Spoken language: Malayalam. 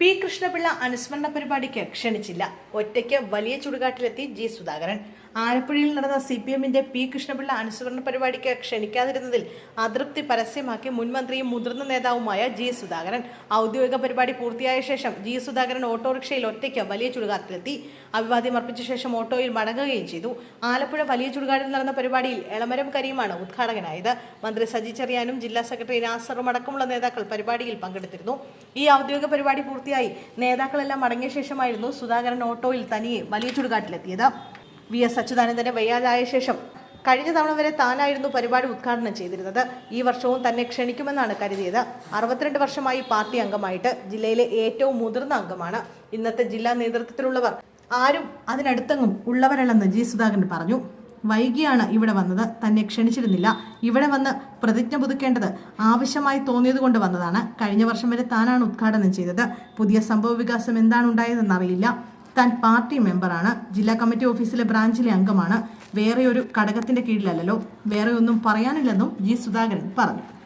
പി കൃഷ്ണപിള്ള അനുസ്മരണ പരിപാടിക്ക് ക്ഷണിച്ചില്ല. ഒറ്റയ്ക്ക് വലിയ ചുടുകാട്ടിലെത്തി ജി സുധാകരൻ. ആലപ്പുഴയിൽ നടന്ന സി പി എമ്മിന്റെ പി കൃഷ്ണപിള്ള അനുസ്മരണ പരിപാടിക്ക് ക്ഷണിക്കാതിരുന്നതിൽ അതൃപ്തി പരസ്യമാക്കി മുൻമന്ത്രിയും മുതിർന്ന നേതാവുമായ ജി സുധാകരൻ. ഔദ്യോഗിക പരിപാടി പൂർത്തിയായ ശേഷം ജി സുധാകരൻ ഓട്ടോറിക്ഷയിൽ ഒറ്റയ്ക്ക് വലിയ ചുടുകാട്ടിലെത്തി. അഭിവാദ്യം അർപ്പിച്ച ശേഷം ഓട്ടോയിൽ മടങ്ങുകയും ചെയ്തു. ആലപ്പുഴ വലിയ ചുടുകാടിൽ നടന്ന പരിപാടിയിൽ എളമരം കരീമാണ് ഉദ്ഘാടകനായത്. മന്ത്രി സജി ചെറിയാനും ജില്ലാ സെക്രട്ടറി നാസറും അടക്കമുള്ള നേതാക്കൾ പരിപാടിയിൽ പങ്കെടുത്തിരുന്നു. ഈ ഔദ്യോഗിക പരിപാടി പൂർത്തിയായി നേതാക്കളെല്ലാം മടങ്ങിയ ശേഷമായിരുന്നു സുധാകരൻ ഓട്ടോയിൽ തനിയെ വലിയ ചുടുകാട്ടിലെത്തിയത്. വി എസ് അച്യുതാനന്ദന്റെ വയ്യാതായ ശേഷം കഴിഞ്ഞ തവണ വരെ താനായിരുന്നു പരിപാടി ഉദ്ഘാടനം ചെയ്തിരുന്നത്. ഈ വർഷവും തന്നെ ക്ഷണിക്കുമെന്നാണ് കരുതിയത്. അറുപത്തിരണ്ട് വർഷമായി പാർട്ടി അംഗമായിട്ട് ജില്ലയിലെ ഏറ്റവും മുതിർന്ന അംഗമാണ്. ഇന്നത്തെ ജില്ലാ നേതൃത്വത്തിലുള്ളവർ ആരും അതിനടുത്തെങ്ങും ഉള്ളവരല്ലെന്ന് ജി സുധാകരൻ പറഞ്ഞു. വൈകിയാണ് ഇവിടെ വന്നത്. തന്നെ ക്ഷണിച്ചിരുന്നില്ല. ഇവിടെ വന്ന് പ്രതിജ്ഞ പുതുക്കേണ്ടത് ആവശ്യമായി തോന്നിയത് കൊണ്ട് വന്നതാണ്. കഴിഞ്ഞ വർഷം വരെ താനാണ് ഉദ്ഘാടനം ചെയ്തത്. പുതിയ സംഭവ വികാസം എന്താണ് ഉണ്ടായതെന്ന് അറിയില്ല. താൻ പാർട്ടി മെമ്പറാണ്. ജില്ലാ കമ്മിറ്റി ഓഫീസിലെ ബ്രാഞ്ചിലെ അംഗമാണ്. വേറെ ഒരു ഘടകത്തിന്റെ കീഴിലല്ലോ വേറെ ഒന്നും പറയാനില്ലെന്നും ജി സുധാകരൻ പറഞ്ഞു.